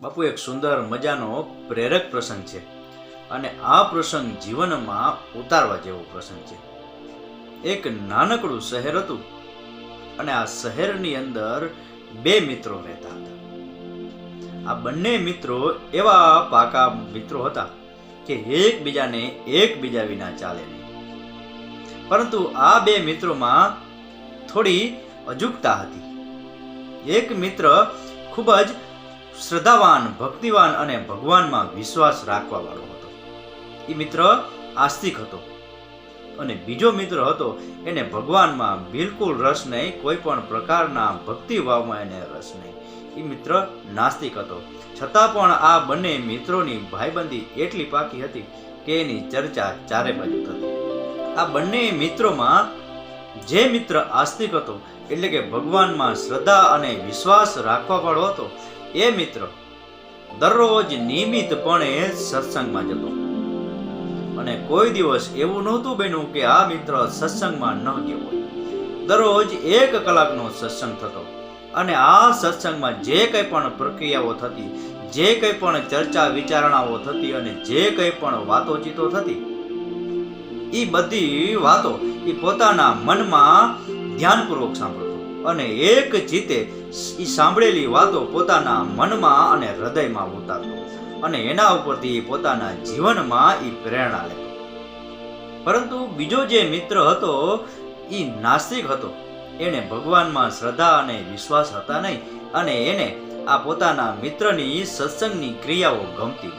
બાપુ, એક સુંદર મજાનો પ્રેરક પ્રસંગ છે અને આ પ્રસંગ જીવનમાં ઉતારવા જેવો પ્રસંગ છે. એક નાનકડું શહેર હતું અને આ શહેરની અંદર બે મિત્રો રહેતા હતા. આ બંને મિત્રો એવા પાકા મિત્રો હતા કે એકબીજાને એકબીજા વિના ચાલે નહીં. પરંતુ આ બે મિત્રોમાં થોડી અજુકતા હતી. એક મિત્ર ખૂબ જ શ્રદ્ધાવાન, ભક્તિવાન અને ભગવાનમાં વિશ્વાસ રાખવા વાળો હતો. એ મિત્ર આસ્તિક હતો. અને બીજો મિત્ર હતો, એને ભગવાનમાં બિલકુલ રસ નહીં, કોઈ પણ પ્રકારના ભક્તિભાવમાં એને રસ નહીં. એ મિત્ર નાસ્તિક હતો. છતાં પણ આ બંને મિત્રોની ભાઈબંધી એટલી પાકી હતી કે એની ચર્ચા ચારે બાજુ થતી. આ બંને મિત્રોમાં જે મિત્ર આસ્તિક હતો, એટલે કે ભગવાનમાં શ્રદ્ધા અને વિશ્વાસ રાખવા વાળો હતો એ મિત્ર, દરરોજ નિયમિતપણે સત્સંગમાં જતો. અને કોઈ દિવસ એવું નહોતું બન્યું કે આ મિત્ર સત્સંગમાં ન ગયો હોય. દરરોજ એક કલાકનો સત્સંગ થતો અને આ સત્સંગમાં જે કંઈ પણ પ્રક્રિયાઓ થતી, જે કંઈ પણ ચર્ચા વિચારણાઓ થતી અને જે કંઈ પણ વાતોચીતો થતી એ બધી વાતો એ પોતાના મનમાં ધ્યાનપૂર્વક સાંભળતો અને એક જીતે એ સાંભળેલી વાતો પોતાના મનમાં અને હૃદયમાં ઉતારતો. અને એના ઉપરથી પોતાના જીવનમાં એ પ્રેરણા લેતો. પરંતુ બીજો જે મિત્ર હતો એ નાસ્તિક હતો. એને ભગવાનમાં શ્રદ્ધા અને વિશ્વાસ હતા નહીં અને એને આ પોતાના મિત્રની સત્સંગની ક્રિયાઓ ગમતી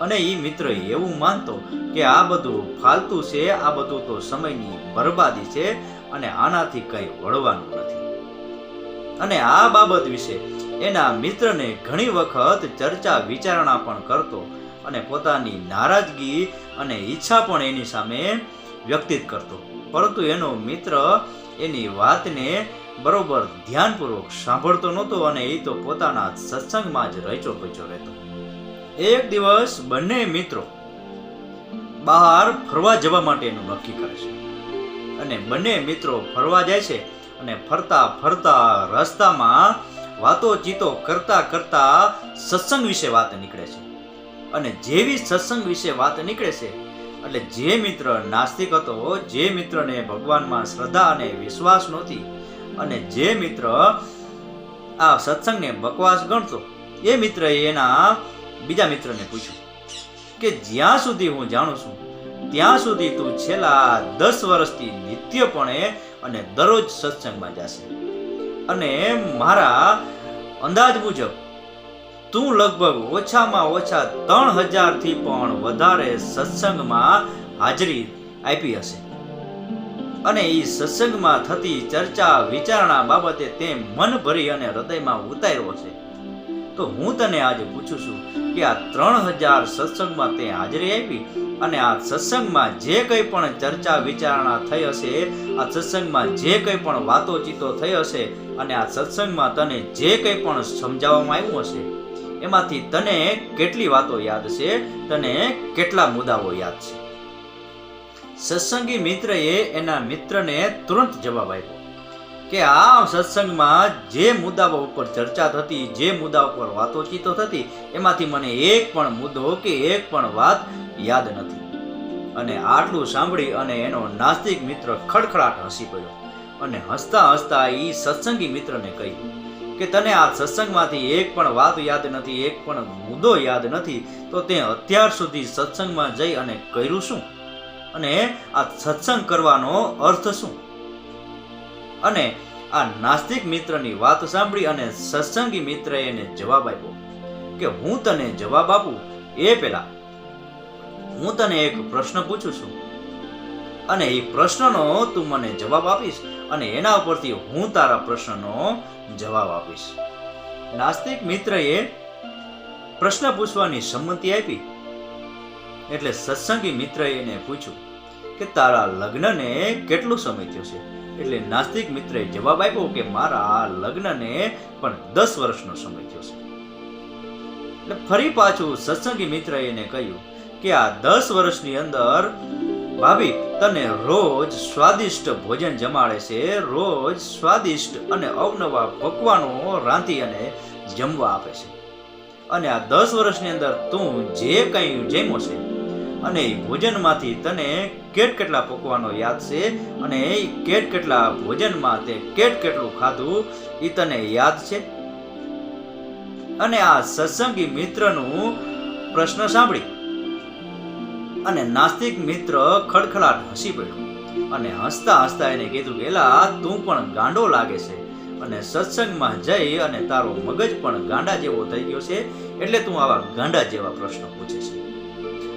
અને એ મિત્ર એવું માનતો કે આ બધું ફાલતુ છે, આ બધું તો સમયની બરબાદી છે અને આનાથી કંઈ વળવાનું નથી. અને આ બાબત વિશે એના મિત્રને ઘણી વખત ચર્ચા વિચારણા પણ કરતો અને પોતાની નારાજગી અને ઈચ્છા પણ એની સામે વ્યક્તિત કરતો. પરંતુ એનો મિત્ર એની વાતને બરોબર ધ્યાનપૂર્વક સાંભળતો નહોતો અને એ તો પોતાના સત્સંગમાં જ રચો પચો રહેતો. એક દિવસ બંને મિત્રો બહાર ફરવા જવા માટેનું નક્કી કરે છે. અને બંને મિત્રો ફરવા જાય છે અને ફરતા ફરતા રસ્તામાં વાતો ચીતો કરતા કરતા સત્સંગ વિશે વાત નીકળે છે. અને જેવી સત્સંગ વિશે વાત નીકળે છે, એટલે જે મિત્ર નાસ્તિક હતો, જે મિત્રને ભગવાનમાં શ્રદ્ધા અને વિશ્વાસ નહોતી, અને જે મિત્ર આ સત્સંગને બકવાસ ગણતો, એ મિત્રએ એના બીજા મિત્રને પૂછ્યું કે જ્યાં સુધી હું જાણું છું ત્યાં સુધી તું છેલ્લા દસ વર્ષથી નિત્યપણે અને દરરોજ સત્સંગમાં જશે. અને મારા અંદાજ મુજબ, તું લગભગ ઓછામાં ઓછા ત્રણ હજારથી પણ વધારે સત્સંગમાં હાજરી આપી હશે. અને એ સત્સંગમાં થતી ચર્ચા વિચારણા બાબતે તે મન ભરી અને હૃદયમાં ઉતાર્યો છે. તો હું તને આજે પૂછું છું કે આ ત્રણ હજાર સત્સંગમાં તે હાજરી આપી અને આ સત્સંગમાં જે કંઈ પણ ચર્ચા વિચારણા થઈ હશે, આ સત્સંગમાં જે કંઈ પણ વાતો ચીતો થઈ હશે અને આ સત્સંગમાં તને જે કંઈ પણ સમજાવવામાં આવ્યું હશે, એમાંથી તને કેટલી વાતો યાદ છે, તને કેટલા મુદ્દાઓ યાદ છે? સત્સંગી મિત્રએ એના મિત્રને તુરંત જવાબ આપ્યો. કે આ સત્સંગમાં જે મુદ્દાઓ ઉપર ચર્ચા થતી, જે મુદ્દા ઉપર વાતોચીતો થતી, એમાંથી મને એક પણ મુદ્દો કે એક પણ વાત યાદ નથી. અને આટલું સાંભળી અને એનો નાસ્તિક મિત્ર ખડખડાટ હસી પડ્યો અને હસતા હસતા એ સત્સંગી મિત્રને કહ્યું કે તને આ સત્સંગમાંથી એક પણ વાત યાદ નથી, એક પણ મુદ્દો યાદ નથી, તો તે અત્યાર સુધી સત્સંગમાં જઈ અને કર્યું શું? અને આ સત્સંગ કરવાનો અર્થ શું? અને આ નાસ્તિક મિત્રની વાત સાંભળી અને સત્સંગી મિત્રએ એને જવાબ આપ્યો કે હું તને જવાબ આપું એ પહેલા હું તને એક પ્રશ્ન પૂછું છું. અને એ પ્રશ્નનો તું મને જવાબ આપીશ અને એના ઉપરથી હું તારા પ્રશ્નનો જવાબ આપીશ. નાસ્તિક મિત્રએ પ્રશ્ન પૂછવાની સંમતિ આપી એટલે સત્સંગી મિત્રએ એને પૂછ્યું કે તારા લગ્નને કેટલો સમય થયો છે? એટલે નાસ્તિક મિત્રએ જવાબ આપ્યો કે મારા લગ્નને પણ દસ વર્ષનો સમય થયો છે. એટલે ફરી પાછું સત્સંગી મિત્રએ એને કહ્યું કે આ દસ વર્ષની અંદર ભાભી, તને રોજ સ્વાદિષ્ટ ભોજન જમાડે છે, રોજ સ્વાદિષ્ટ અને અવનવા પકવાનો રાંધી અને જમવા આપે છે. અને આ દસ વર્ષની અંદર તું જે કંઈ જમ્યો છે અને એ ભોજનમાંથી તને કેટ કેટલા પકવાનો યાદ છે? અને કેટ કેટલા ભોજનમાં તે કેટ કેટલું ખાધું? એ તને યાદ છે? અને આ સત્સંગી મિત્રનું પ્રશ્ન સાંભળી. અને નાસ્તિક મિત્ર ખડખડાટ હસી પડ્યો. અને હસતા હસતા એને કીધું કે તું પણ ગાંડો લાગે છે. અને સત્સંગમાં જઈ અને તારો મગજ પણ ગાંડા જેવો થઈ ગયો છે. એટલે તું આવા ગાંડા જેવા પ્રશ્નો પૂછે છે.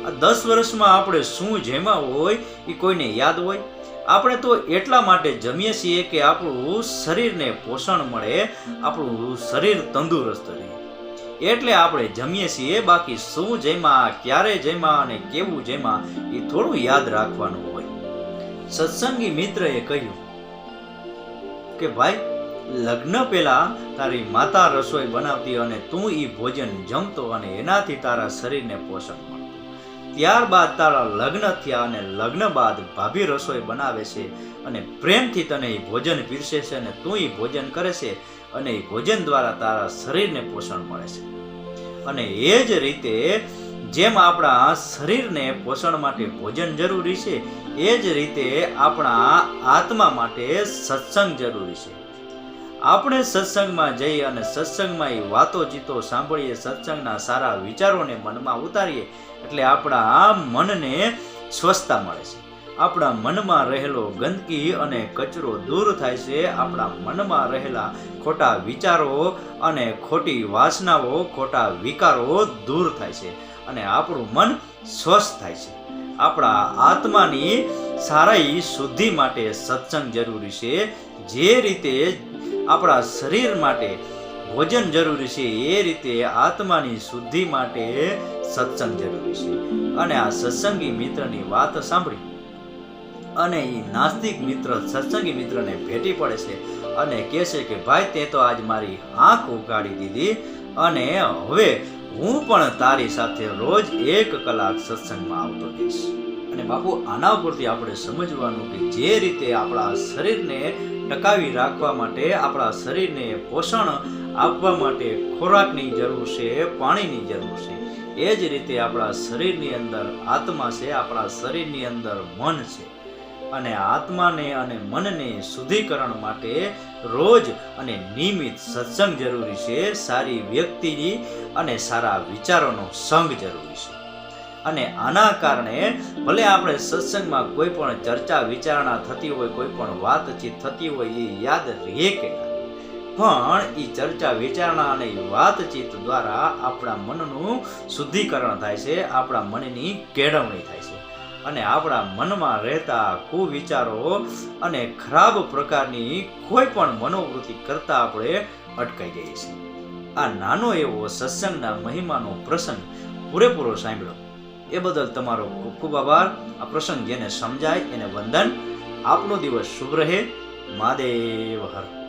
આ દસ વર્ષમાં આપણે શું જેમાં હોય એ કોઈને યાદ હોય? આપણે તો એટલા માટે જમીએ છીએ કે આપણું શરીરને પોષણ મળે, આપણું શરીર તંદુરસ્ત રહે. એટલે આપણે જમીએ છીએ બાકી શું જેમાં, ક્યારે જેમાં અને કેવું જેમાં એ થોડું યાદ રાખવાનું હોય. સત્સંગી મિત્રએ કહ્યું કે, ભાઈ, લગ્ન પહેલા તારી માતા રસોઈ બનાવતી અને તું એ ભોજન જમતો અને એનાથી તારા શરીરને પોષણ મળતું ત્યારબાદ તારા લગ્ન થયા અને લગ્ન બાદ ભાભી રસોઈ બનાવે છે અને પ્રેમથી તને એ ભોજન પીરસે છે અને તું એ ભોજન કરે છે અને એ ભોજન દ્વારા તારા શરીરને પોષણ મળે છે. અને એ જ રીતે જેમ આપણા શરીરને પોષણ માટે ભોજન જરૂરી છે, એ જ રીતે આપણા આત્મા માટે સત્સંગ જરૂરી છે. આપણે સત્સંગમાં જઈ અને સત્સંગમાં એ વાતો ચીતો સાંભળીએ, સત્સંગના સારા વિચારોને મનમાં ઉતારીએ, એટલે આપણા મનને સ્વસ્થતા મળે છે. આપણા મનમાં રહેલો ગંદકી અને કચરો દૂર થાય છે. આપણા મનમાં રહેલા ખોટા વિચારો અને ખોટી વાસનાઓ, ખોટા વિકારો દૂર થાય છે અને આપણું મન સ્વસ્થ થાય છે. આપણા આત્માની સારાઈ શુદ્ધિ માટે સત્સંગ જરૂરી છે. જે રીતે આપણા શરીર માટે ભોજન જરૂરી છે, એ રીતે આત્માની શુદ્ધિ માટે સત્સંગ જરૂરી છે. અને આ સત્સંગી મિત્રની વાત સાંભળી. અને એ નાસ્તિક મિત્ર, સત્સંગી મિત્રને ભેટી પડે છે અને કહે છે કે, ભાઈ, તે તો આજ મારી આંખ ઉગાડી દીધી અને હવે હું પણ તારી સાથે રોજ એક કલાક સત્સંગમાં આવતો રહીશ. અને બાપુ, આના ઉપરથી આપણે સમજવાનું કે જે રીતે આપણા શરીરને ટકાવી રાખવા માટે, આપણા શરીરને પોષણ આપવા માટે ખોરાકની જરૂર છે, પાણીની જરૂર છે, એ જ રીતે આપણા શરીરની અંદર આત્મા છે, આપણા શરીરની અંદર મન છે. અને આત્માને અને મનને શુદ્ધિકરણ માટે રોજ અને નિયમિત સત્સંગ જરૂરી છે, સારી વ્યક્તિની અને સારા વિચારોનો સંગ જરૂરી છે. અને આના કારણે ભલે આપણે સત્સંગમાં કોઈ પણ ચર્ચા, વિચારણા થતી હોય, કોઈ પણ વાતચીત થતી હોય એ યાદ રહે કે પણ એ ચર્ચા, વિચારણા અને વાતચીત દ્વારા આપણા મનનું શુદ્ધિકરણ થાય છે, આપણા મનની કેળવણી થાય છે. અને આપણા મનમાં રહેતા કુવિચારો અને ખરાબ પ્રકારની કોઈ પણ મનોવૃત્તિ કરતા આપણે અટકાઈ જઈએ છીએ. આ નાનો એવો સત્સંગના મહિમાનો પ્રસંગ પૂરેપૂરો સાંભળ્યો એ બદલ તમારો ખૂબ ખૂબ આભાર. આ પ્રસંગ જેને સમજાય એને વંદન. આપનો દિવસ શુભ રહે. મહાદેવ હર.